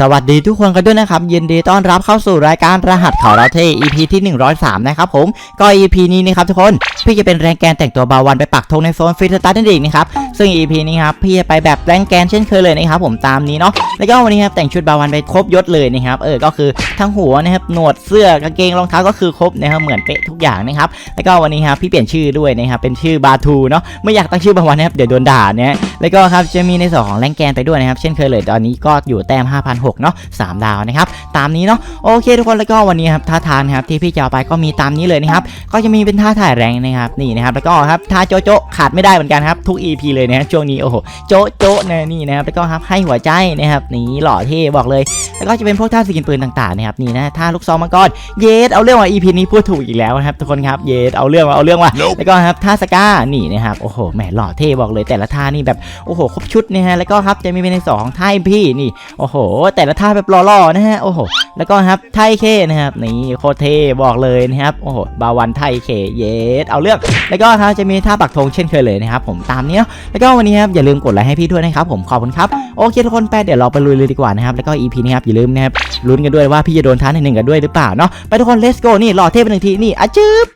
สวัสดีทุกคนกันด้วยนะครับ ยินดีต้อนรับเข้าสู่รายการรหัสข่าวเราเท่ EP ที่ 103 นะครับผมก็ EP นี้นะครับทุกคน พี่จะเป็นแรงแกนแต่งตัวบาวันไปปักธงในโซนฟรีสไตล์นั่นเองนะครับซึ่ง EP นี้ครับพี่จะไปแบบแรงแกนเช่นเคยเลยนะครับผมตามนี้เนาะแล้วก็วันนี้ครับแต่งชุดบาวันไปครบยศเลยนะครับเออก็คือทั้งหัวนะครับหนวดเสื้อกางเกงรองเท้าก็คือครบนะครับเหมือนเป๊ะทุกอย่างนะครับแล้วก็วันนี้ครับพี่เปลี่ยนชื่อด้วยนะครับเป็นชื่อบาทูเนาะไม่อยากตั้งชื่อบาวันนะครับเดี๋ยวโดนด่าเนี่ยแล้วก็ครับจะมีในส่วนของแรงแกนไปด้วยนะครับเช่นเคยเลยตอนนี้ก็อยู่แต้ม5,006เนาะสามดาวนะครับตามนี้เนาะโอเคทุกคนแล้วก็วันนี้ครับท่าทางนะครับที่พี่จะเอาไปก็มีตามนี้เลยนะครับก็จะมีเป็นท่าถ่ายแรงนะครับนี่นะครับแล้วก็ครับท่าโจโจะขาดไม่ได้เหมือนกันครับทุก EP เลยนะช่วงนี้โอ้โหโจะโจะนะนี่นะครับแล้วก็ครับให้หัวใจนะครับนี่หล่อเท่บอกเลย แล้วก็จะเป็นพวกท่าสกินปืนต่างๆนะครับนี่นะท่าลูกซองมังกรเยสเอาเรื่องว่า EP นี้พูดถูกอีกแล้วนะครับทุกคนครับเยสเอาเรื่องว่าเอาเรื่องว่า Nope แล้วก็ครับท่าสก้านี่นะครับโอ้โหแหมหล่อเท่บอกเลยแต่ละท่านี่แบบโอ้โหครบชุดนะฮะแล้วก็ครับจะมีเป็นในสองท่าพี่นี่โอ้โหแต่ละท่าแบบหล่อๆนะฮะโอ้โหแล้วก็ครับไทเคนะครับนี่โคเทบอกเลยนะครับโอ้โหบาวันไทเคเยสเอาเรื่องแล้วก็ครับจะมีท่าปักธงเช่นเคยเลยนะครับผมตามนี้แล้วก็วันนี้ครับอย่าลืมกดไลค์ให้พี่ด้วยนะครับผมขอบคุณครับโอเคทุกคนไปเดี๋ยวเราไปลุยเลยดีกว่านะครับแล้วก็ EP นี้ครับอย่าลืมนะครับลุ้นกันด้วยว่าพี่จะโดนท้าในหนึ่งกันด้วยหรือเปล่าเนาะไปทุกคน let's go นี่หล่อเท่ไปหนึ่งทีนี่อะจืบ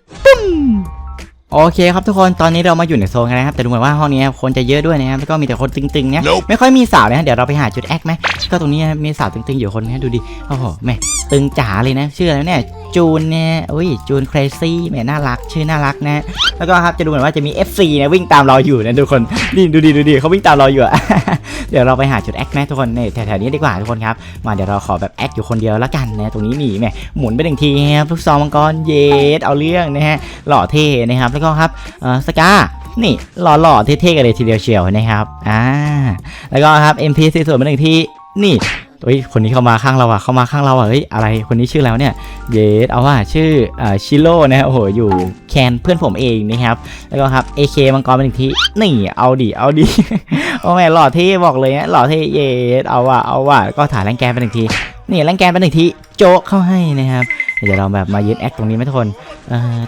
โอเคครับทุกคนตอนนี้เรามาอยู่ในโซนกันนะครับแต่ดูเหมือนว่าห้องนี้คนจะเยอะด้วยนะครับแล้วก็มีแต่คนตึงๆเนี่ย Nope ไม่ค่อยมีสาวนะฮะเดี๋ยวเราไปหาจุดแอคไหมก็ตรงนี้มีสาวตึงๆอยู่คนนะดูดิโอ้โหแม่ตึงจ๋าเลยนะชื่ออะไรเนี่ยจูนเนี่ยอุ้ยจูนเครซี่แม่น่ารัก ชื่อน่ารักนะ แล้วก็ครับจะดูเหมือนว่าจะมี FC นะวิ่งตามเราอยู่นะทุกคนนี่ดูดิดูดิเขาวิ่งตามเราอยู่อะ เดี๋ยวเราไปหาจุดแอคไหมทุกคนเนี่ยแถวๆนี้ดีกว่าทุกคนครับ มาเดี๋ยวเราขอแบบแอคอยู่คนเดียวแล้วกันนะตรงนี้หนีแม่หมุนไปหนึ่งทีครับลูกซองมังกรเยสเอาเรื่องนะฮะหล่อเท่นะครับแล้วก็ครับเออสกานี่หล่อๆเท่ๆกันเลยทีเดียวเชียวนะครับอ่าแล้วก็ครับ MP 4ส่วนมาหนึ่งทีนี่ เฮ้ยคนนี้เข้ามาข้างเราอะเข้ามาข้างเราอะเฮ้ยอะไรคนนี้ชื่อแล้วเนี่ยเยสเอาว่าชื่ออชิโร่นะโอ้โหอยู่แคนเพื่อนผมเองนะครับแล้วก็ครับ AK มังกรมาหนึ่งทีนี่เอาดิเอาดิโอ้แม่หล่อเท่บอกเลยนะหล่อเท่เยสเอาว่ะเอาว่ะก็ถ่ายแรงแกนไปหนึ่งทีนี่แรงแกนไปหนึ่งทีโจ๊กเข้าให้นะครับเดี๋ยวเราแบบมายึดแอคตรงนี้ไหมทุกคน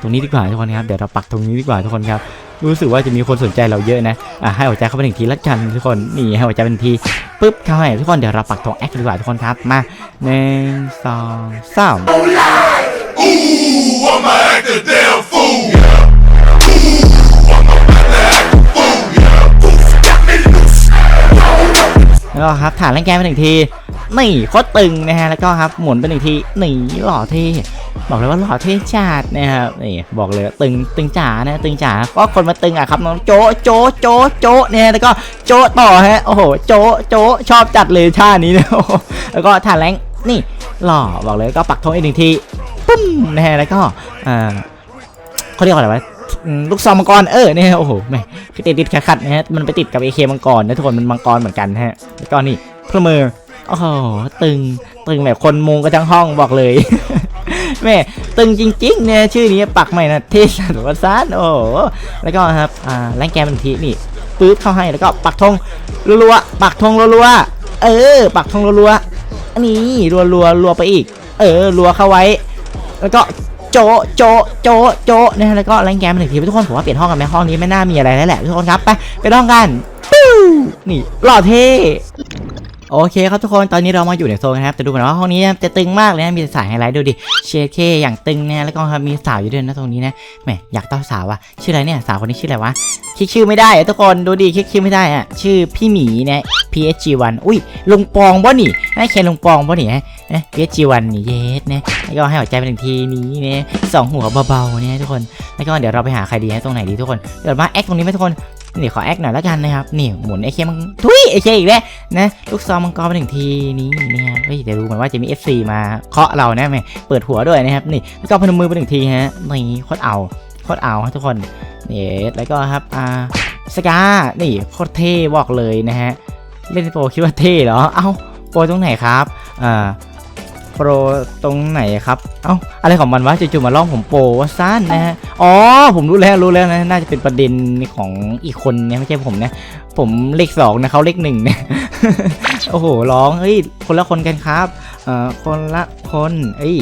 ตรงนี้ดีกว่าทุกคนครับเดี๋ยวเราปักตรงนี้ดีกว่าทุกคนครับ รู้สึกว่าจะมีคนสนใจเราเยอะนะอะให้หัวใจเข้าไปหนึ่งทีละกันทุกคนนี่ให้หัวใจเป็นทีปุ๊บเข้าให้ทุกคนเดี๋ยวเราปักตรงแอคดีกว่าทุกคนครับมาหนึ่งสองสาม Ooh, I'ma act a damn fool. แล้วก็ครับฐานแรงแกนไปหนึ่งทีนี่โคตรตึงนะฮะแล้วก็ครับหมุนไปหนึ่งทีนี่หล่อเท่ บอกเลยว่าหล่อเท่จัดนะครับนี่บอกเลยตึงตึงจ๋านะตึงจ๋าก็คนมาตึงอะครับน้องโจะโจะโจะโจะเนี่ยแล้วก็โจะต่อฮะโอ้โหโจะโจะชอบจัดเลยท่านี้เนี่ยโอ้โหแล้วก็ฐาแรงนี่หล่อบอกเลยก็ปักธงอีกหนึ่งทีปุ้มนะฮะแล้วก็อ่าเขาเรียกว่าอะไรวะลูกซองมังกรเออเนี่ยโอ้โหแม่คือติดติดขัดนะฮะมันไปติดกับเอเคมังกรนะทุกคนมันมังกรเหมือนกันฮะแล้วก็นี่พื่อมือโอ้โหตึงตึงแบบคนมุงกันทั้งห้องบอกเลย แม่ตึงจริงๆเนี่ยชื่อนี้ปักใหม่นะเทสหรือว่าซานโอ้แล้วก็ครับอ่าแรงแกนเป็นทีนี่ปึ๊บเข้าให้แล้วก็ปักธงรัวๆปักธงรัวๆเออ ปักธงรัวๆอันนี้รัวๆรัวไปอีก เออรัวเข้าไว้ แล้วก็โจโจโจโจนะฮะแล้วก็แรงแกนเป็นทีทุกคนผมว่าเปลี่ยนห้องกันไหมห้องนี้ไม่น่ามีอะไรแล้วแหละทุกคนครับไปไปห้องกันปิ้วนี่หล่อเท่ โอเคครับทุกคนตอนนี้เรามาอยู่ในโซนนะครับแต่ดูเหมือนว่าห้องนี้จะตึงมากเลยนะมีสายไฮไลท์ดูดิเชเคอย่างตึงเนี่ยแล้วก็มีสาวอยู่ด้วยนะตรงนี้นะแหมอยากเต้าสาวว่ะชื่ออะไรเนี่ยสาวคนนี้ชื่ออะไรวะคิดชื่อไม่ได้ทุกคนดูดิคิดชื่อไม่ได้อะชื่อพี่หมีเนี่ย PSG1 อุ้ยลุงปองบ่นี่ให้เคนลุงปองบ่นี่ฮะนะ PSG1 นี่เยสนะแล้วก็ให้หัวใจเป็นหนึ่งทีนี้เนี่ยสองหัวเบาๆเนี่ยทุกคนแล้วก็เดี๋ยวเราไปหาใครดีนะตรงไหนดีทุกคนเดี๋ยวมาแอคตรงนี้ไหมทุกคน นี่ขอแอคหน่อยแล้วกันนะครับ นี่หมุนไอเคมังทุยไอเคอีกแล้วนะลูกซองมังกรไปหนึ่งทีนี้นะครับเฮ้ยเดี๋ยวรู้เหมือนว่าจะมี FC มาเคาะเรานะแม่เปิดหัวด้วยนะครับนี่แล้วก็พนมมือไปหนึ่งทีฮะนี่โคตรเอาโคตรเอาฮะทุกคนนี่แล้วก็ครับอ่าสกานี่โคตรเท่บอกเลยนะฮะเล่นโปรคิดว่าเท่เหรอเอ้าโปรตรงไหนครับอ่า โปรตรงไหนครับ เอ้า อะไรของมันวะจู่ๆมาล่องผมโปรว่าสั้นนะฮะ อ๋อ ผมรู้แล้วรู้แล้วนะ น่าจะเป็นประเด็นของอีกคนเนี่ยไม่ใช่ผมนะ ผมเลขสองนะเขาเลขหนึ่งนะโอ้โห ร้องเฮ้ย คนละคนกันครับ เอ่อ คนละคน เอ้ย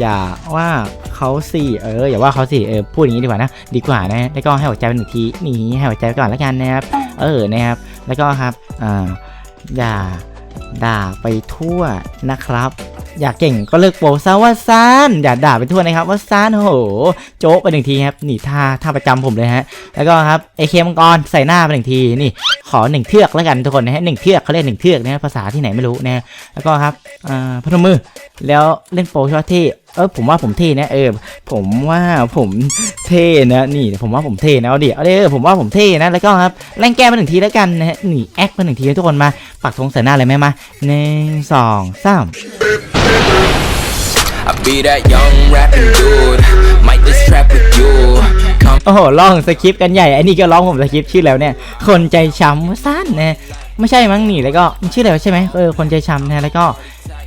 อย่าว่าเขาสิเออ อย่าว่าเขาสิ เออ พูดอย่างนี้ดีกว่านะ ดีกว่านะ แล้วก็ให้หัวใจเป็นหนึ่งที นี่ให้หัวใจก่อนแล้วกันนะครับ เออ นะครับ แล้วก็ครับ อ่า อย่าด่าไปทั่วนะครับ อยากเก่งก็เลิกโปรซะว่าซานอย่าด่าไปทั่วนะครับว่าซานโอ้โหโจ๊ะไปหนึ่งทีครับนี่ท่าท่าประจำผมเลยฮะแล้วก็ครับเอเคมังกรใส่หน้าไปหนึ่งทีนี่ขอหนึ่งเทือกแล้วกันทุกคนนะฮะหนึ่งเทือกเขาเรียกหนึ่งเทือกนะภาษาที่ไหนไม่รู้นะแล้วก็ครับอ่าพนมมือแล้วเล่นโปรชอบเท่เออผมว่าผมเท่นะเออผมว่าผมเท่นะนี่ผมว่าผมเท่นะเอาดิเอาดิเออผมว่าผมเท่นะแล้วก็ครับแรงแก้มาหนึ่งทีแล้วกันนะฮะนี่แอคมาหนึ่งทีทุกคนมาปักธงใส่หน้าเลยไหมมาหนึ่งสองสาม be that young rapping dude. Might just trap with you. โอ้โหร้องสคริปต์กันใหญ่ไอ้นี่ก็ร้องผมสคริปต์ชื่อแล้วเนี่ย คนใจช้ำสั้นนะไม่ใช่มั้งนี่แล้วก็ชื่ออะไรวใช่ไหมเออคนใจช้ำนะแล้วก็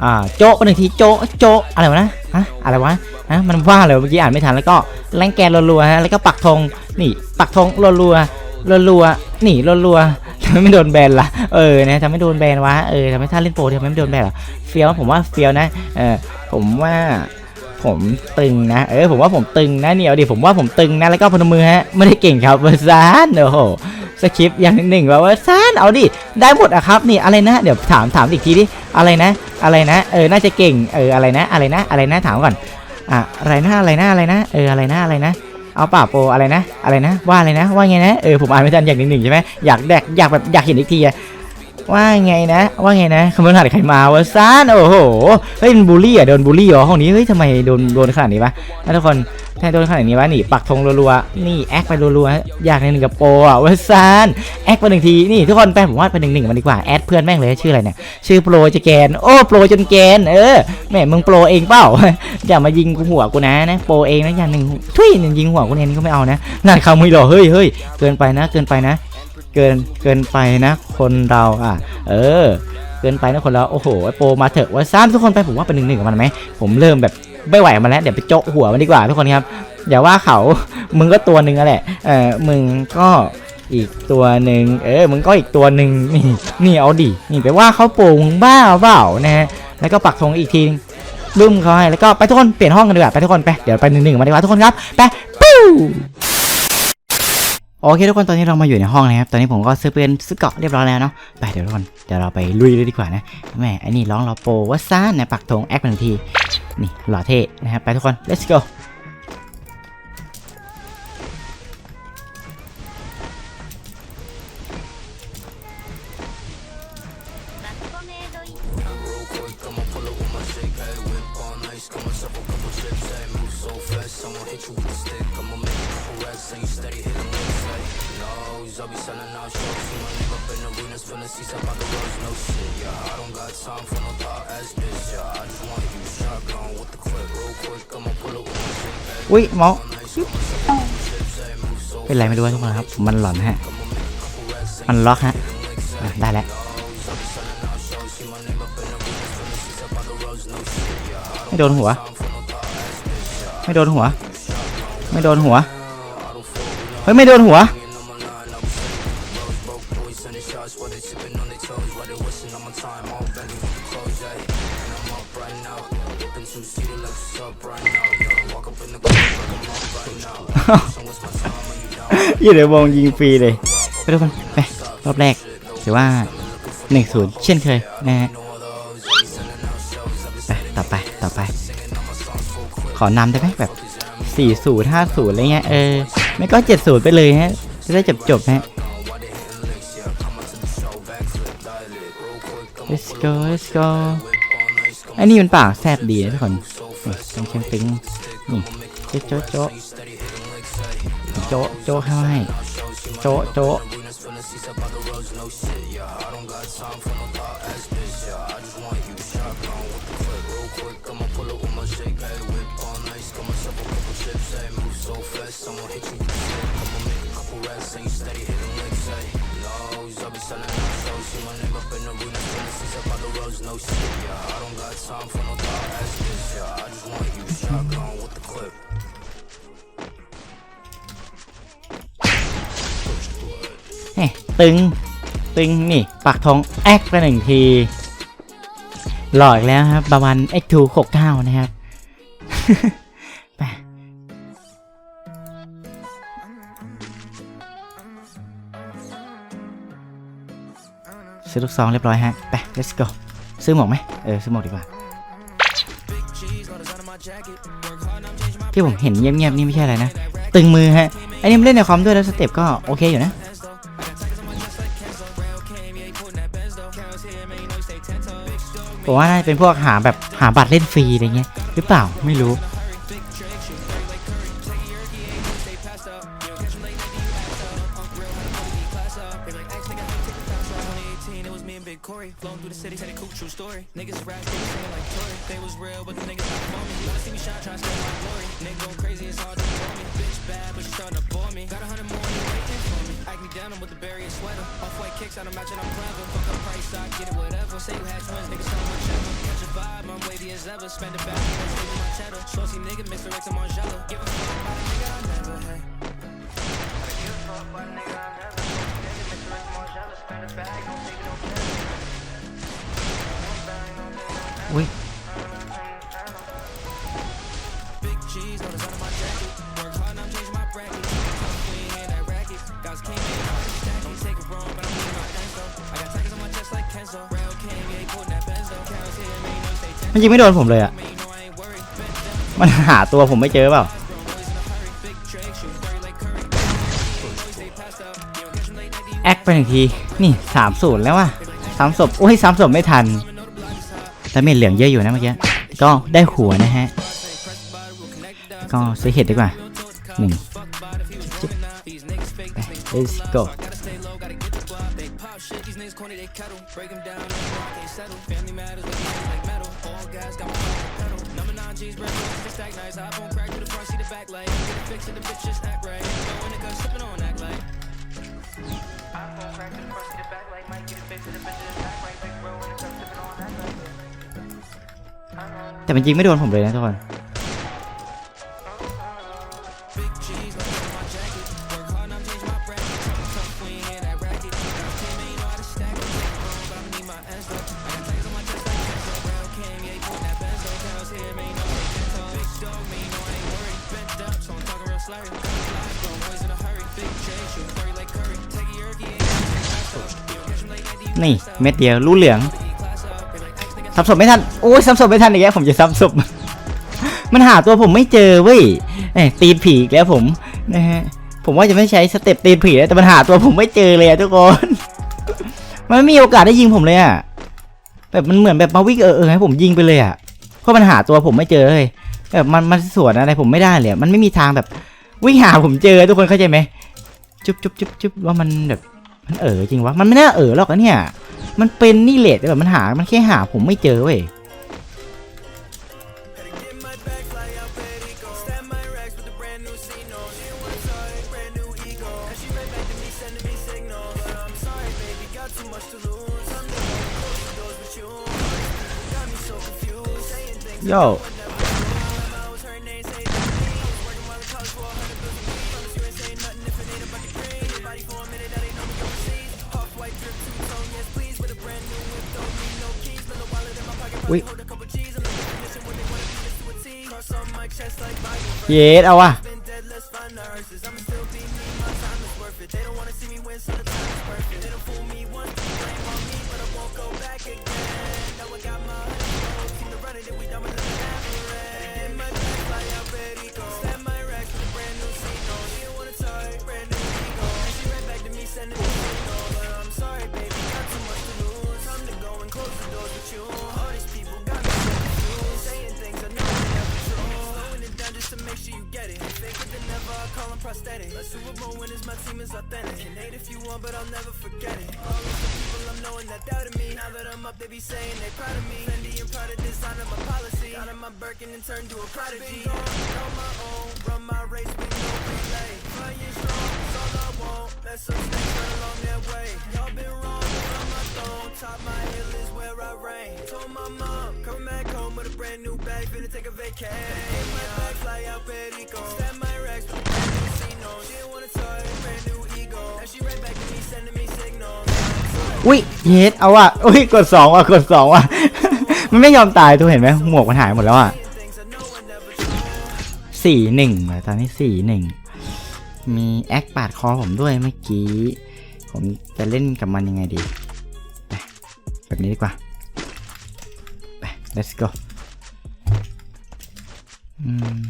อ่าโจ๊ะหนึ่งทีโจ๊ะโจ๊ะอะไรวะนะฮะอะไรวะฮะมันว่าเลยเมื่อกี้อ่านไม่ทันแล้วก็แรงแกนรัวๆฮะแล้วก็ปักธงนี่ปักธงรัวๆรัวๆนี่รัวๆำไมไม่โดนแบนล่ะเออนะทำไมโดนแบนวะเออทำไมถ้าเล่นโปรทำไมไม่โดนแบนล่ะเฟี้ยวผมว่าเฟี้ยวนะเออผมว่าผมตึงนะ เออผมว่าผมตึงนะเนี่ยเอาดิผมว่าผมตึงนะแล้วก็พนมมือฮะไม่ได้เก่งครับเวอร์ซานโอ้โหสคริปต์อย่างหนึ่งว่าเวอร์ซานเอาดิได้หมดอะครับนี่อะไรนะเดี๋ยวถามถามอีกทีดิอะไรนะ อะไรนะ เออน่าจะเก่งเอออะไรนะ อะไรนะ อะไรนะถามก่อนอะอะไรนะอะไรนะอะไรนะ เอออะไรนะอะไรนะ เอาป่าโปอะไรนะ อะไรนะ ว่าอะไรนะ ว่าไงนะ เออผมอ่านไม่ทันอย่ากหนึ่งหนึ่งใช่ไหมอยากแดกอยากแบบอยากเห็นอีกทีอะ ว่าไงนะ ว่าไงนะคำนวณหาใครมาวะซานโอ้โหเฮ้ยมันบูลลี่อะโดนบูลลี่เหรอห้องนี้เฮ้ยทำไมโดนโดนขนาดนี้วะนทุกคนถ้าโดนขนาดนี้วะนี่ปักธงรัวๆนี่แอคไปรัวๆอยากในหนึ่งกับโปรอะวะซานแอคไปหนึ่งทีนี่ทุกคนไปผมว่าไปหนึ่งหนึ่งมันดีกว่าแอดเพื่อนแม่งเลยชื่ออะไรเนี่ยชื่อโปรจะแกนโอ้โปรจนแกนเออแหมมึงโปรเองเปล่าอย่ามายิงกูหัวกูนะนะโปรเองนะอย่างหนึ่งทุยยิงหัวกูเนี่ยนี่ก็ไม่เอานะนั่นคำมึงหรอเฮ้ยเฮ้ยเกินไปนะเกินไปนะ เกินเกินไปนะคนเราอะ เออ เกินไปนะคนเราโอ้โหไอโปรมาเถอะว่าซ้ำทุกคนไปผมว่าเป็นหนึ่งหนึ่งกับมันไหมผมเริ่มแบบไม่ไหวมันแล้วเดี๋ยวไปโจ๊ะหัวมันดีกว่าทุกคนครับอย่าว่าเขามึงก็ตัวหนึ่งอะแหละเออมึงก็อีกตัวหนึ่งเออมึงก็อีกตัวหนึ่งนี่นี่เอาดินี่ไปว่าเขาโปรมึงบ้าเปล่านะฮะแล้วก็ปักธงอีกทีนึงบึ้มเขาให้แล้วก็ไปทุกคนเปลี่ยนห้องกันดีกว่าไปทุกคนไปเดี๋ยวไปหนึ่งหนึ่งมาดีกว่าทุกคนครับไปปู้ โอเคทุกคนตอนนี้เรามาอยู่ในห้องนะครับ ตอนนี้ผมก็ซื้อเปืนซื้อเกาะเรียบร้อยแล้วเนาะ ไปเดี๋ยวทุกคนเดี๋ยวเราไปลุยเลยดีกว่านะแม่ไอ้นี่ร้องเราโปว่าซ่านนะปักธงแอคหนึ่งที นี่หล่อเท่นะครับไปทุกคน let's go อุ้ยเมาส์เป็นไรไม่รู้ทุกคนครับ มันหลอนฮะ มันล็อกฮะอะได้แล้ว ไม่โดนหัว ไม่โดนหัว ไม่โดนหัวเฮ้ยไม่โดนหัวยู่ในวงยิงฟรีเลยไปทุกคนไปรอบแรกถือว่า1นศูนย์เช่นเคยนะฮะไปต่อไปต่อไป ขอนำได้ไหมแบบ4 0 5 0อะไรเงี้ยเออ ไม่ก็7 0ไปเลยฮะ จะได้จบจบฮะ let's go let's go ไอ้นี่มันปากแซบดีนะทุกคนต้องเชียงปิงนี่โจ๊ะโจ๊ะโจ๊ะโจ๊ะเข้าให้ โจ๊ะโจ๊ะ เฮ้ยตึง ตึง นี่ปักธงแอคไปหนึ่งที หล่ออีกแล้วครับประมาณ X2 69 นะครับ ซื้อลูกซองเรียบร้อยฮะ ไป let's go ซื้อหมวกไหมเออ ซื้อหมวกดีกว่า ที่ผมเห็นเงียบๆนี่ไม่ใช่อะไรนะ ตึงมือฮะ อันนี้มันเล่นในคอมด้วยแล้วสเต็ปก็โอเคอยู่นะผมว่าน่าจะเป็นพวกหาแบบหาบัตรเล่นฟรีอะไรเงี้ยหรือเปล่าไม่รู้ like Corey. Flown through the city, said a cool true story. Niggas rap, they singing like Tory. They was real, but the niggas not for me. Wanna see me shine, try to steal my glory. Nigga going crazy, it's hard to ignore me. Bitch bad, but she starting to bore me. Got a hundred more, you waiting for me. Act me down, I'm with the barrier sweater. Off white kicks, I don't match I'm clever. Fuck up price, I get it, whatever. Say you had twins, niggas sound whichever. Catch a vibe, I'm wavy as ever. Spend it back, let's leave my cheddar. Saucy nigga, Mr. X, I'm on. Give a fuck about a nigga I never had. Give a fuck about a nigga I never had. Nigga, Mr. X, I'm on jello. Spend it back, don't take it, no care. อุ้ยมันยิงไม่โดนผมเลยอะมันหาตัวผมไม่เจอเปล่าแอคไปหนึ่งที นี่สามศูนย์แล้วว่ะสามศพโอ้ยสามศพไม่ทัน แต่เม็ดเหลืองเยอะอยู่นะเมื่อกี้ ก็ได้หัวนะฮะ ก็ซื้อเห็ดดีกว่าหนึ่งไป let's go แต่มันยิงไม่โดนผมเลยนะทุกคนนี่เม็ดเดียวรู้เหลือง ซ้ำศพไม่ทันโอ้ยซ้ำศพไม่ทันอีกแล้วผมจะซ้ำศพมันหาตัวผมไม่เจอเว้ยเอ้ยตีนผีอีกแล้วผมนะฮะผมว่าจะไม่ใช้สเต็ปตีนผีแล้วแต่มันหาตัวผมไม่เจอเลยอะทุกคนมันไม่มีโอกาสได้ยิงผมเลยอะแบบมันเหมือนแบบมาวิ่งเออเออให้ผมยิงไปเลยอะเพราะมันหาตัวผมไม่เจอเลยแบบมันมันสวนอะไรผมไม่ได้เลยมันไม่มีทางแบบวิ่งหาผมเจอทุกคนเข้าใจไหมจุ๊บจุ๊บจุ๊บจุ๊บว่ามันแบบมันเออจริงวะมันไม่น่าเออหรอกนะเนี่ย มันเป็นนี่เลทแต่แบบมันหา มันแค่หาผมไม่เจอเว้ยโย่ อุ้ยเยสเอาว่ะ อุ้ยเยสเอาว่ะอุ้ยกดสองว่ะกดสองว่ะ มันไม่ยอมตายทุกเห็นไหมหมวกมันหายหมดแล้วอะสี่หนึ่งตอนนี้สี่หนึ่งมีแอคปาดคอผมด้วยเมื่อกี้ ผมจะเล่นกับมันยังไงดีไปแบบนี้ดีกว่า let's go อืม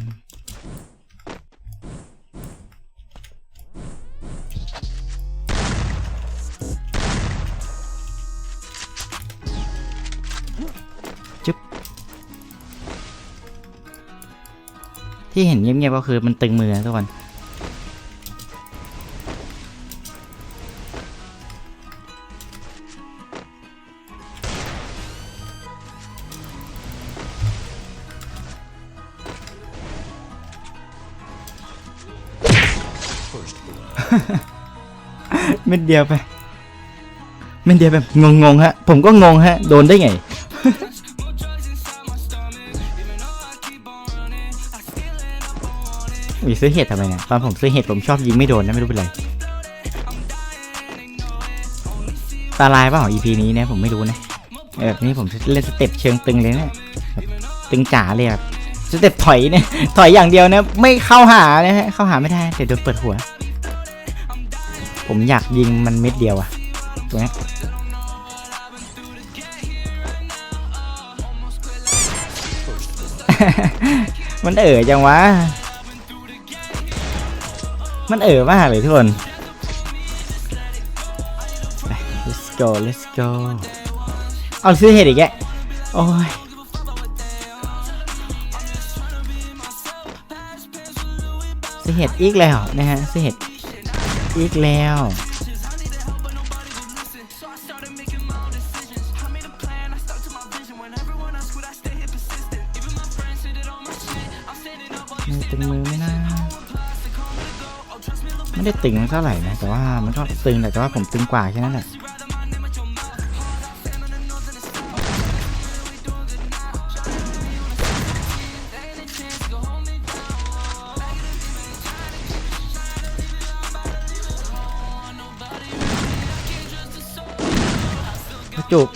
จุ๊บ ที่เห็นเงียบๆก็คือมันตึงมือนะทุกคน เม็ดเดียวไปเม็ดเดียวแบบงงๆฮะ ผมก็งงฮะ โดนได้ไง อุ้ยซื้อเห็ดทำไมเนี่ยตอนผมซื้อเห็ดผมชอบยิงไม่โดนนะไม่รู้เป็นไร ตาลายเปล่า EP นี้นะผมไม่รู้นะแบบนี้ผมเล่นสเต็ปเชิงตึงเลยเนะแบบตึงจ๋าเลยแบบสเต็ปถอยเนี่ย ถอยอย่างเดียวนะ ไม่เข้าหานะฮะ เข้าหาไม่ได้ เดี๋ยวโดนเปิดหัว ผมอยากยิงมันเม็ดเดียวอะตัวเนี้มันเอ๋อจังวะ มันเอ๋อมากเลยทุกคนไป let's go let's go เอาซื้อเห็ดอีกแกโอ้ยซื้อเห็ดอีกแล้วนะฮะซื้อเห็ด อีกแล้วมือตึงมือไม่น่าไม่ได้ตึงเท่าไหร่นะ แต่ว่ามันก็ตึงแต่ว่าผมตึงกว่าแค่นั้นแหละ จุก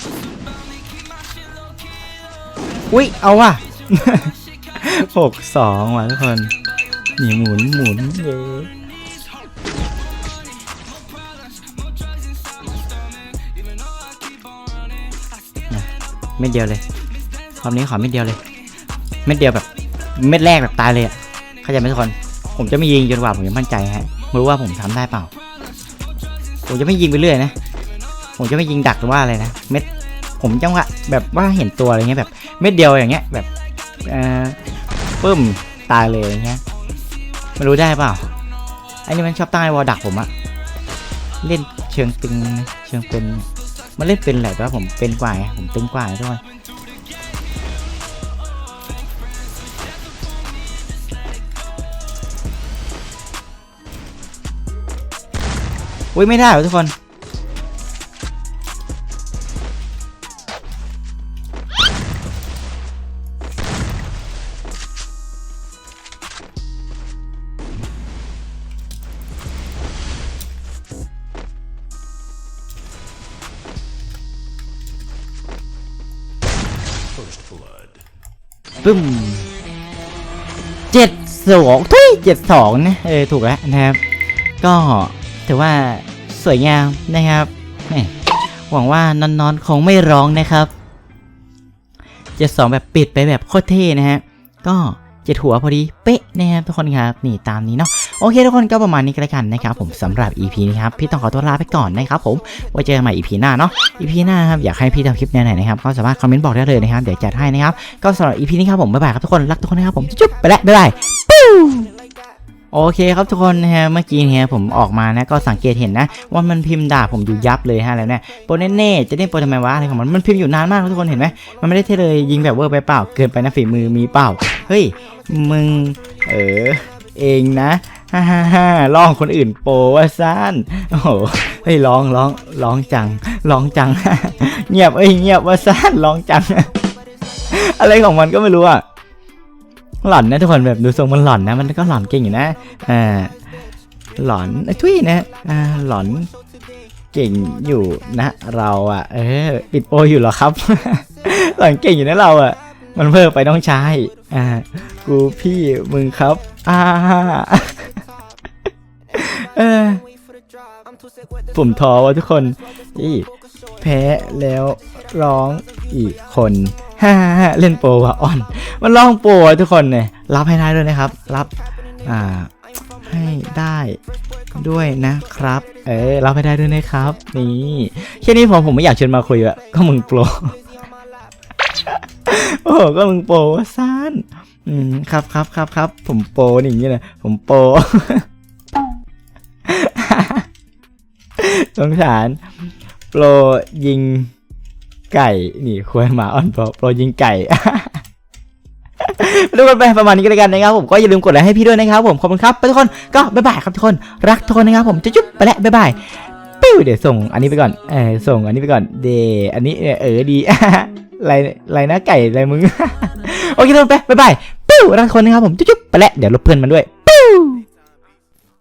อุ้ยเอาว่ะหกสองว่ะทุกคนหนีหมุนหมุนเยเม็ดเดียวเลยรอบนี้ขอเม็ดเดียวเลย เม็ดเดียวแบบ เม็ดแรกแบบตายเลยอะ เข้าใจไหมทุกคน ผมจะไม่ยิงจนกว่าผมจะมั่นใจฮะไม่รู้ว่าผมทำได้เปล่า ผมจะไม่ยิงไปเรื่อยนะ ผมจะไม่ยิงดักหรือว่าอะไรนะ เม็ด ผมจังหวะแบบว่าเห็นตัวอะไรเงี้ยแบบเม็ดเดียวอย่างเงี้ยแบบเอ่อปึ้มตายเลยอย่างเงี้ยไม่รู้ได้เปล่าไอ้นี่มันชอบตั้งไอ้วอลดักผมอะเล่นเชิงตึงเชิงเป็นมันเล่นเป็นแหละแต่ว่าผมเป็นกว่าผมตึงกว่าทุกคนอุ้ยไม่ได้หรอทุกคน ปึ้มเจ็ดสองทุยเจ็ดสองนะเออถูกแล้วนะครับ ก็ถือว่าสวยงามนะครับหวังว่านอนนอนๆคงไม่ร้องนะครับเจ็ดสองแบบปิดไปแบบโคตรเท่นะฮะก็เจ็ดหัวพอดีเป๊ะนะครับทุกคนครับนี่ตามนี้เนาะ โอเคทุกคนก็ประมาณนี้ก็แล้วกันนะครับผมสำหรับ EP นี้ครับพี่ต้องขอตัวลาไปก่อนนะครับผมไว้เจอกันใหม่ EP หน้าเนาะ EP หน้าครับอยากให้พี่ทำคลิปแนวไหนนะครับก็สามารถคอมเมนต์บอกได้เลยนะครับเดี๋ยวจัดให้นะครับก็สำหรับ EP นี้ครับผมบ๊ายบายครับทุกคนรักทุกคนนะครับผมจุ๊บไปแล้วบ๊ายบายปิ้วโอเคครับทุกคนนะฮะเมื่อกี้เนี่ยผมออกมานะก็สังเกตเห็นนะว่ามันพิมพ์ด่าผมอยู่ยับเลยฮะแล้วเนี่ยโปรเน่ๆจะเล่นโปรทำไมวะอะไรของมันมันพิมพ์อยู่นานมากทุกคนเห็นไหมมันไม่ได้เท่เลยยิงแบบเวอร์ไปเปล่า เกินไปนะฝีมือมีเปล่า เฮ้ย มึง เออ เองนะ ฮ่าฮ่าฮ่าร้องคนอื่นโปว่าซ่านโอ้โหเฮ้ยร้องร้องร้องจังร้องจัง เงียบเอ้ยเงียบว่าซ่านร้องจัง อะไรของมันก็ไม่รู้อะหล่อนนะทุกคนแบบดูทรงมันหล่อนนะ มันก็หล่อนเก่งอยู่นะอ่าหล่อนเอ้ทุยนะอ่าหล่อนเก่งอยู่นะเราอะ เออปิดโปอยู่เหรอครับ หล่อนเก่งอยู่นะเราอะ มันเพิ่มไปต้องใช้อ่ากูพี่มึงครับ อ่า เออ ผมท้อว่ะทุกคนอีแพ้แล้วร้องอีกคนฮ่าฮ่าเล่นโปรว่ะอ่อน มันลองโปรทุกคนเนี่ยรับให้ได้ด้วยนะครับ รับอ่าให้ได้ด้วยนะครับ เออรับให้ได้ด้วยนะครับ นี่แค่นี้ผมผมไม่อยากชวนมาคุยอะก็มึงโปรโอ้โหก็มึงโปรซ่านอืมครับครับครับครับผมโปรอย่างนี้เลยผมโปร สงสารโปรยิงไก่นี่คุยหมาอ่อนโปรโปรยิงไก่ทุกคนไปประมาณนี้ก็แล้วกันนะครับผมก็อย่าลืมกดไลค์ให้พี่ด้วยนะครับผมขอบคุณครับไปทุกคนก็บ๊ายบายครับทุกคนรักทุกคนนะครับผมจุ๊บๆไปแล้วบ๊ายบายปิ้วเดี๋ยวส่งอันนี้ไปก่อนเออส่งอันนี้ไปก่อนเดอันนี้เออดีไรไรนะไก่ไรมึงโอเคทุกคนไปบ๊ายบายปิ้วรักทุกคนนะครับผมจุ๊บๆไปแล้วเดี๋ยวลบเพื่อนมันด้วยปิ้ว